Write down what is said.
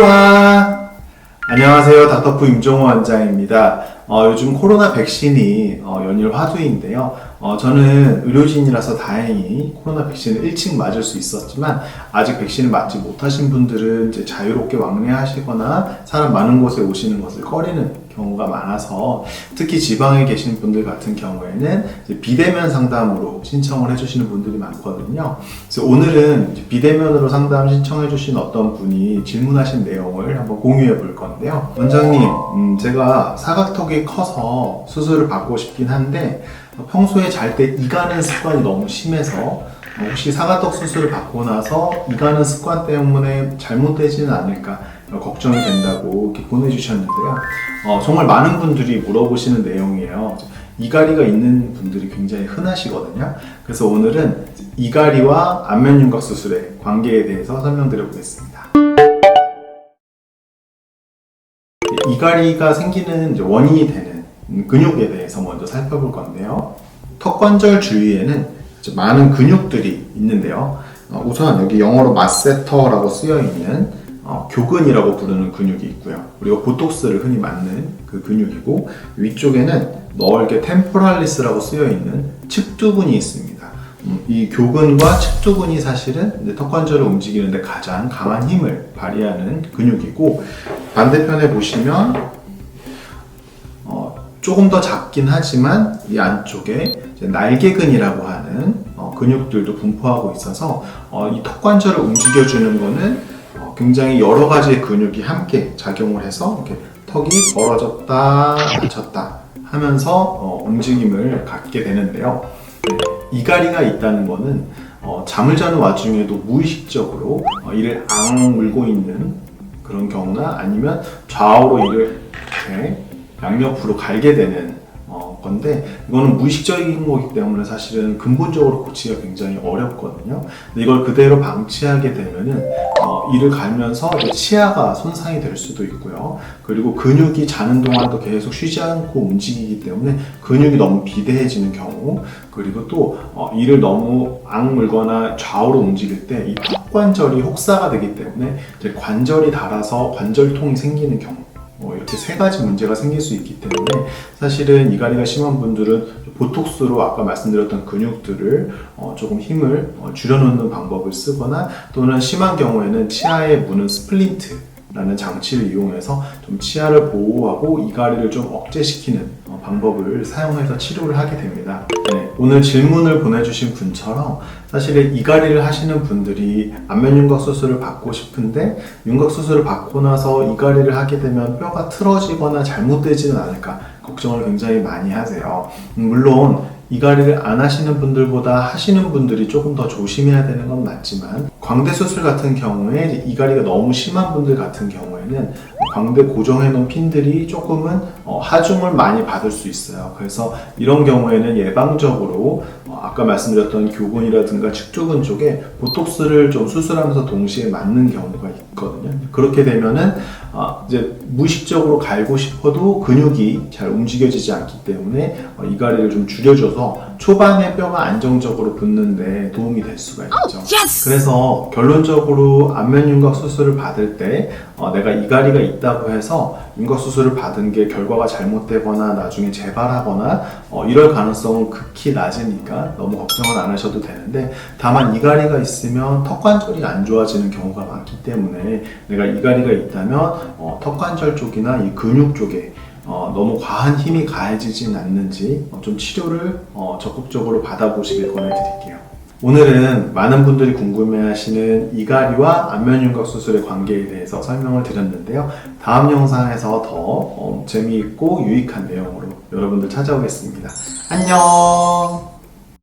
임종화 안녕하세요. 닥터프 임종화 원장입니다. 어, 요즘 코로나 백신이 어, 연일 화두인데요. 어, 저는 의료진이라서 다행히 코로나 백신을 일찍 맞을 수 있었지만 아직 백신을 맞지 못하신 분들은 이제 자유롭게 왕래하시거나 사람 많은 곳에 오시는 것을 꺼리는 경우가 많아서 특히 지방에 계신 분들 같은 경우에는 비대면 상담으로 신청을 해주시는 분들이 많거든요. 그래서 오늘은 비대면으로 상담 신청해주신 어떤 분이 질문하신 내용을 한번 공유해 볼 건데요. 원장님, 음, 제가 사각턱이 커서 수술을 받고 싶긴 한데 평소에 잘 때 이가는 습관이 너무 심해서 혹시 사각턱 수술을 받고 나서 이가는 습관 때문에 잘못되지는 않을까 걱정이 된다고 이렇게 보내주셨는데요. 어, 정말 많은 분들이 물어보시는 내용이에요. 이가리가 있는 분들이 굉장히 흔하시거든요. 그래서 오늘은 이가리와 안면윤곽 수술의 관계에 대해서 설명드려 보겠습니다. 이가리가 생기는 원인이 되는 근육에 대해서 먼저 살펴볼 건데요. 턱관절 주위에는 많은 근육들이 있는데요. 어, 우선 여기 영어로 마세터라고 쓰여 있는 어, 교근이라고 부르는 근육이 있고요. 그리고 보톡스를 흔히 맞는 그 근육이고 위쪽에는 넓게 템포랄리스라고 쓰여 있는 측두근이 있습니다. 음, 이 교근과 측두근이 사실은 턱관절을 움직이는데 가장 강한 힘을 발휘하는 근육이고 반대편에 보시면 어, 조금 더 작긴 하지만 이 안쪽에 날개근이라고 하는 어, 근육들도 분포하고 있어서 어, 이 턱관절을 움직여주는 거는 어, 굉장히 여러 가지의 근육이 함께 작용을 해서 이렇게 턱이 벌어졌다 닫혔다 하면서 어, 움직임을 갖게 되는데요. 네, 이가리가 있다는 거는 어, 잠을 자는 와중에도 무의식적으로 어, 이를 앙 물고 있는 그런 경우나 아니면 좌우로 이를 이렇게 양옆으로 갈게 되는 어, 건데 이거는 무의식적인 거기 때문에 사실은 근본적으로 고치기가 굉장히 어렵거든요. 근데 이걸 그대로 방치하게 되면은 어, 이를 갈면서 치아가 손상이 될 수도 있고요. 그리고 근육이 자는 동안도 계속 쉬지 않고 움직이기 때문에 근육이 너무 비대해지는 경우 그리고 또 어, 이를 너무 악물거나 좌우로 움직일 때 이 턱관절이 혹사가 되기 때문에 관절이 닳아서 관절통이 생기는 경우 뭐 이렇게 세 가지 문제가 생길 수 있기 때문에 사실은 이가리가 심한 분들은 보톡스로 아까 말씀드렸던 근육들을 어, 조금 힘을 어, 줄여놓는 방법을 쓰거나 또는 심한 경우에는 치아에 무는 스플린트 라는 장치를 이용해서 좀 치아를 보호하고 이가리를 좀 억제시키는 어, 방법을 사용해서 치료를 하게 됩니다. 네, 오늘 질문을 보내주신 분처럼 사실은 이가리를 하시는 분들이 안면윤곽 수술을 받고 싶은데 윤곽 수술을 받고 나서 이가리를 하게 되면 뼈가 틀어지거나 잘못되지는 않을까 걱정을 굉장히 많이 하세요. 음, 물론 이가리를 안 하시는 분들보다 하시는 분들이 조금 더 조심해야 되는 건 맞지만 광대 수술 같은 경우에 이제 이가리가 너무 심한 분들 같은 경우에는 광대 고정해 놓은 핀들이 조금은 어, 하중을 많이 받을 수 있어요. 그래서 이런 경우에는 예방적으로 어, 아까 말씀드렸던 교근이라든가 측두근 쪽에 보톡스를 좀 수술하면서 동시에 맞는 경우가 있거든요. 그렇게 되면은 어, 이제 무의식적으로 갈고 싶어도 근육이 잘 움직여지지 않기 때문에 어, 이가리를 좀 줄여줘서 초반에 뼈가 안정적으로 붙는데 도움이 될 수가 있죠. 그래서 결론적으로 안면윤곽 수술을 받을 때 어, 내가 이가리가 있다고 해서 윤곽 수술을 받은 게 결과가 잘못되거나 나중에 재발하거나 어, 이럴 가능성은 극히 낮으니까 너무 걱정은 안 하셔도 되는데 다만 이가리가 있으면 턱 관절이 안 좋아지는 경우가 많기 때문에 내가 이가리가 있다면 어, 턱 관절 쪽이나 이 근육 쪽에 어, 너무 과한 힘이 가해지진 않는지 어, 좀 치료를 어, 적극적으로 받아보시길 권해드릴게요. 오늘은 많은 분들이 궁금해하시는 이가리와 안면윤곽 수술의 관계에 대해서 설명을 드렸는데요. 다음 영상에서 더 어, 재미있고 유익한 내용으로 여러분들 찾아오겠습니다. 안녕!